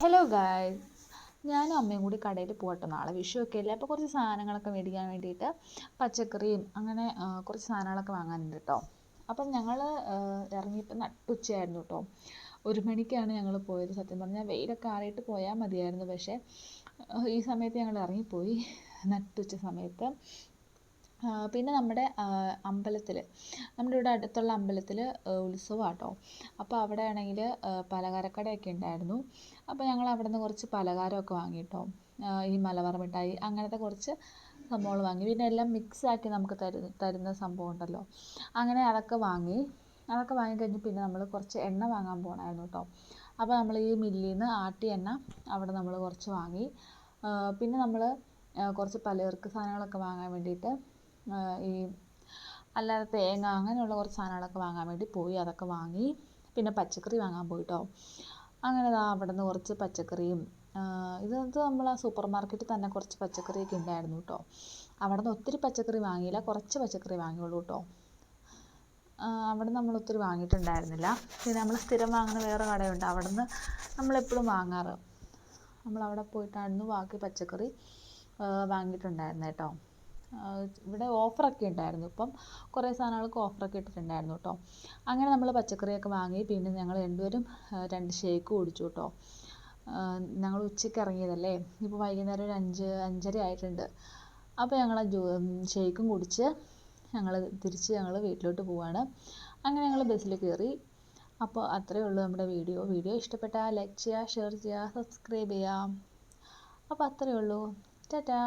Hello guys ഞാനും അമ്മയും കൂടി കടയിൽ പോകട്ടെ നാളെ. വിഷു ഒക്കെ അല്ലേ? അപ്പോൾ കുറച്ച് സാധനങ്ങളൊക്കെ മേടിക്കാൻ വേണ്ടിയിട്ട് പച്ചക്കറിയും അങ്ങനെ കുറച്ച് സാധനങ്ങളൊക്കെ വാങ്ങാനുണ്ട് കേട്ടോ അപ്പം ഞങ്ങൾ ഇറങ്ങിയപ്പോൾ നട്ടുച്ചയായിരുന്നു കേട്ടോ ഒരു മണിക്കാണ് ഞങ്ങൾ പോയത്. സത്യം പറഞ്ഞാൽ വെയിലൊക്കെ ആറിയിട്ട് പോയാൽ മതിയായിരുന്നു. പക്ഷേ ഈ സമയത്ത് ഞങ്ങൾ ഇറങ്ങിപ്പോയി. നട്ടുച്ച സമയത്ത് പിന്നെ നമ്മുടെ അമ്പലത്തിൽ നമ്മുടെ ഇവിടെ അടുത്തുള്ള അമ്പലത്തിൽ ഉത്സവമാണ് കേട്ടോ അപ്പോൾ അവിടെ ആണെങ്കിൽ പലഹാരക്കടയൊക്കെ ഉണ്ടായിരുന്നു. അപ്പോൾ ഞങ്ങൾ അവിടെ നിന്ന് കുറച്ച് പലഹാരമൊക്കെ വാങ്ങി കേട്ടോ ഈ മലബാർ മിഠായി അങ്ങനത്തെ കുറച്ച് സംഭവങ്ങൾ വാങ്ങി. പിന്നെ എല്ലാം മിക്സ് ആക്കി നമുക്ക് തരുന്ന തരുന്ന സംഭവം ഉണ്ടല്ലോ. അങ്ങനെ അതൊക്കെ വാങ്ങി. അതൊക്കെ വാങ്ങി കഴിഞ്ഞ് പിന്നെ നമ്മൾ കുറച്ച് എണ്ണ വാങ്ങാൻ പോകണമായിരുന്നു കേട്ടോ. അപ്പോൾ നമ്മൾ ഈ മില്ലിൽ നിന്ന് ആട്ടിയ എണ്ണ അവിടെ നമ്മൾ കുറച്ച് വാങ്ങി. പിന്നെ നമ്മൾ കുറച്ച് പലചരക്ക് സാധനങ്ങളൊക്കെ വാങ്ങാൻ വേണ്ടിയിട്ട് ഈ അല്ലാതെ തേങ്ങ അങ്ങനെയുള്ള കുറച്ച് സാധനങ്ങളൊക്കെ വാങ്ങാൻ വേണ്ടി പോയി. അതൊക്കെ വാങ്ങി പിന്നെ പച്ചക്കറി വാങ്ങാൻ പോയി കേട്ടോ അങ്ങനെ ദാ അവിടെ നിന്ന് കുറച്ച് പച്ചക്കറിയും ഇത് നമ്മൾ ആ സൂപ്പർ മാർക്കറ്റിൽ തന്നെ കുറച്ച് പച്ചക്കറിയൊക്കെ ഉണ്ടായിരുന്നു കേട്ടോ അവിടെ നിന്ന് ഒത്തിരി പച്ചക്കറി വാങ്ങിയില്ല കുറച്ച് പച്ചക്കറി വാങ്ങിയുള്ളൂ കേട്ടോ അവിടെ നമ്മൾ ഒത്തിരി വാങ്ങിയിട്ടുണ്ടായിരുന്നില്ല. പിന്നെ നമ്മൾ സ്ഥിരം വാങ്ങുന്ന വേറെ കടയുണ്ട്. അവിടെ നിന്ന് നമ്മളെപ്പോഴും വാങ്ങാറ്. നമ്മൾ അവിടെ പോയിട്ടായിരുന്നു ബാക്കി പച്ചക്കറി വാങ്ങിയിട്ടുണ്ടായിരുന്നത് കേട്ടോ ഇവിടെ ഓഫറൊക്കെ ഉണ്ടായിരുന്നു. ഇപ്പം കുറേ സാധനങ്ങൾക്ക് ഓഫറൊക്കെ ഇട്ടിട്ടുണ്ടായിരുന്നു കേട്ടോ. അങ്ങനെ നമ്മൾ പച്ചക്കറിയൊക്കെ വാങ്ങി പിന്നെ ഞങ്ങൾ രണ്ടുപേരും രണ്ട് ഷേക്ക് കുടിച്ചു കേട്ടോ. ഞങ്ങൾ ഉച്ചയ്ക്ക് ഇറങ്ങിയതല്ലേ? ഇപ്പോൾ വൈകുന്നേരം ഒരു അഞ്ച് അഞ്ചര ആയിട്ടുണ്ട്. അപ്പോൾ ഞങ്ങൾ ഷേക്കും കുടിച്ച് ഞങ്ങൾ തിരിച്ച് ഞങ്ങൾ വീട്ടിലോട്ട് പോവാണ്. അങ്ങനെ ഞങ്ങൾ ബസ്സിൽ കയറി. അപ്പോൾ അത്രയേ ഉള്ളൂ നമ്മുടെ വീഡിയോ. വീഡിയോ ഇഷ്ടപ്പെട്ടാൽ ലൈക്ക് ചെയ്യുക ഷെയർ ചെയ്യുക സബ്സ്ക്രൈബ് ചെയ്യുക. അപ്പോൾ അത്രയേ ഉള്ളൂ. ടാറ്റാ.